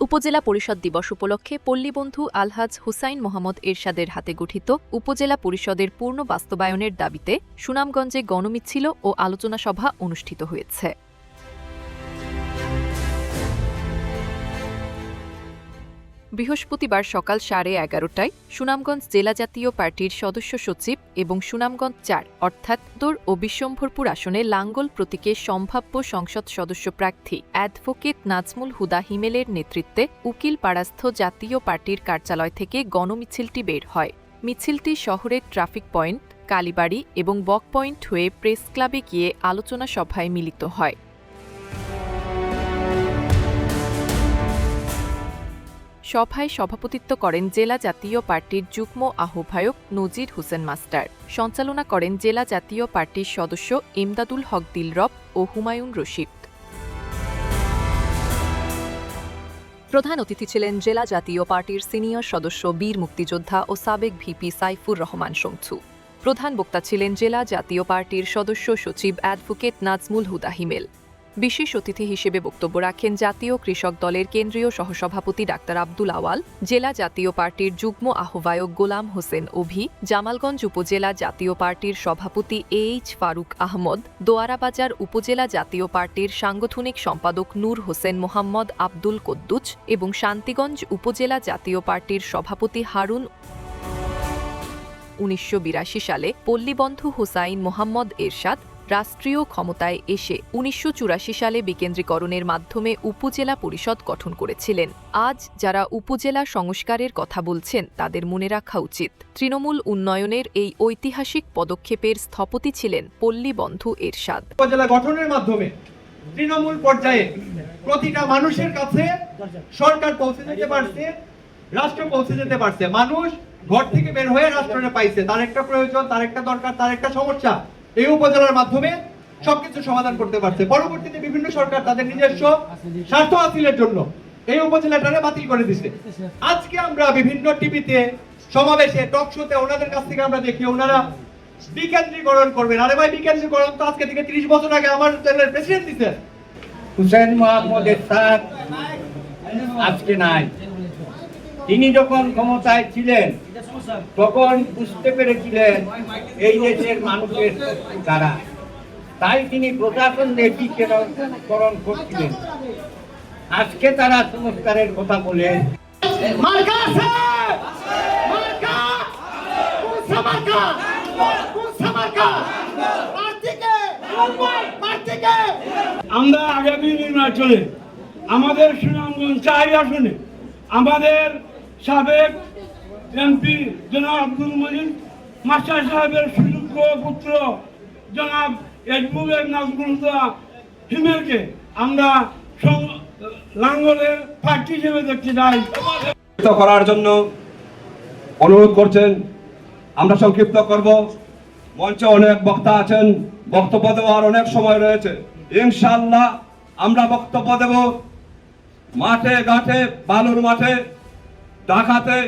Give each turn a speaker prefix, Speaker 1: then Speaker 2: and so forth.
Speaker 1: উপজেলা পরিষদ দিবস উপলক্ষে পল্লীবন্ধু আলহাজ হুসাইন মোহাম্মদ এরশাদের হাতে গঠিত উপজেলা পরিষদের পূর্ণ বাস্তবায়নের দাবিতে সুনামগঞ্জে গণমিছিল ও আলোচনা সভা অনুষ্ঠিত হয়েছে। বৃহস্পতিবার সকাল সাড়ে এগারোটায় সুনামগঞ্জ জেলা জাতীয় পার্টির সদস্য সচিব এবং সুনামগঞ্জ চার, অর্থাৎ উত্তর ও বিশ্বম্ভরপুর আসনে লাঙ্গল প্রতীকে সম্ভাব্য সংসদ সদস্য প্রার্থী অ্যাডভোকেট নাজমুল হুদা হিমেলের নেতৃত্বে উকিল পাড়াস্থ জাতীয় পার্টির কার্যালয় থেকে গণমিছিলটি বের হয়। মিছিলটি শহরের ট্রাফিক পয়েন্ট, কালীবাড়ি এবং বক পয়েন্ট হয়ে প্রেস ক্লাবে গিয়ে আলোচনা সভায় মিলিত হয়। সভায় সভাপতিত্ব করেন জেলা জাতীয় পার্টির যুগ্ম আহ্বায়ক নজির হোসেন মাস্টার। সঞ্চালনা করেন জেলা জাতীয় পার্টির সদস্য এমদাদুল হক দিলরব ও হুমায়ুন রশিদ। প্রধান অতিথি ছিলেন জেলা জাতীয় পার্টির সিনিয়র সদস্য বীর মুক্তিযোদ্ধা ও সাবেক ভিপি সাইফুর রহমান শমছু প্রধান বক্তা ছিলেন জেলা জাতীয় পার্টির সদস্য সচিব অ্যাডভোকেট নাজমুল হুদা হিমেল। বিশেষ অতিথি হিসেবে বক্তব্য রাখেন জাতীয় কৃষক দলের কেন্দ্রীয় সহসভাপতি ডাক্তার আব্দুল আওয়াল, জেলা জাতীয় পার্টির যুগ্ম আহ্বায়ক গোলাম হোসেন অভি জামালগঞ্জ উপজেলা জাতীয় পার্টির সভাপতি এ এইচ ফারুক আহমদ, দোয়ারাবাজার উপজেলা জাতীয় পার্টির সাংগঠনিক সম্পাদক নূর হোসেন মোহাম্মদ আব্দুল কদ্দুচ এবং শান্তিগঞ্জ উপজেলা জাতীয় পার্টির সভাপতি হারুন উনিশশো বিরাশি সালে পল্লীবন্ধু হুসাইন মোহাম্মদ এরশাদ রাষ্ট্রীয় ক্ষমতায় এসে উনিশশো সালে বিকেন্দ্রীকরণের মাধ্যমে উপজেলা পরিষদ গঠন করেছিলেন। আজ যারা উপজেলা সংস্কারের কথা বলছেন, তাদের মনে রাখা উচিত। তৃণমূল উন্নয়নের এই ঐতিহাসিক পদক্ষেপের স্থপতি ছিলেন পল্লীবন্ধু এরশাদ।
Speaker 2: উপজেলা গঠনের মাধ্যমে তৃণমূল পর্যায়ে প্রতিটা মানুষের কাছে সরকার পৌঁছে যেতে পারছে, রাষ্ট্র পৌঁছে যেতে পারছে। মানুষ ঘর থেকে বের হয়ে রাষ্ট্রে পাইছে। তার একটা প্রয়োজন, তার একটা দরকার, তার একটা সমস্যা। এই উপজেলার মাধ্যমে সবকিছু সমাধান করতে পারছে। পরবর্তীতে বিভিন্ন সরকার তাদের নিজস্ব স্বার্থ হাসিলের জন্য এই উপজেলাটারে বাতিল করে দিছে। আজকে আমরা বিভিন্ন টিভিতে, সমাবেশে, টক শোতে ওনাদের কাছ থেকে আমরা দেখি ওনারা বিকেন্দ্রীকরণ করবেন। আরে ভাই, বিকেন্দ্রীকরণ তো আজকে থেকে ত্রিশ বছর আগে আমার দলের প্রেসিডেন্ট দিছে।
Speaker 3: হুসেন মোহাম্মদ আজকে নাই। তিনি যখন ক্ষমতায় ছিলেন তখন বুঝতে পেরেছিলেন এই দেশের মানুষের দ্বারা তাই তিনি প্রশাসন দেশীকরণ করছিলেন। আজকে তারা সংস্কারের কথা বলেন
Speaker 4: আমরা আগামী নির্বাচনে আমাদের সুনামগঞ্জ চাই আসনে। আমাদের সাবেক এমপি জনাব আব্দুল মজিদ, মাস্টার সাহেবের সুযোগ্য পুত্র জনাব এডভোকেট নাজমুল্লাহ হিমেলকে আমরা লাঙ্গলের প্রার্থী হিসেবে দেখতে চাই।
Speaker 5: করার জন্য অনুরোধ করছেন, আমরা সংক্ষিপ্ত করব। মঞ্চে অনেক বক্তা আছেন, বক্তব্য দেওয়ার অনেক সময় রয়েছে। ইনশাল্লাহ আমরা বক্তব্য দেব। মাঠে, ঘাটে, বালুর মাঠে दाखाते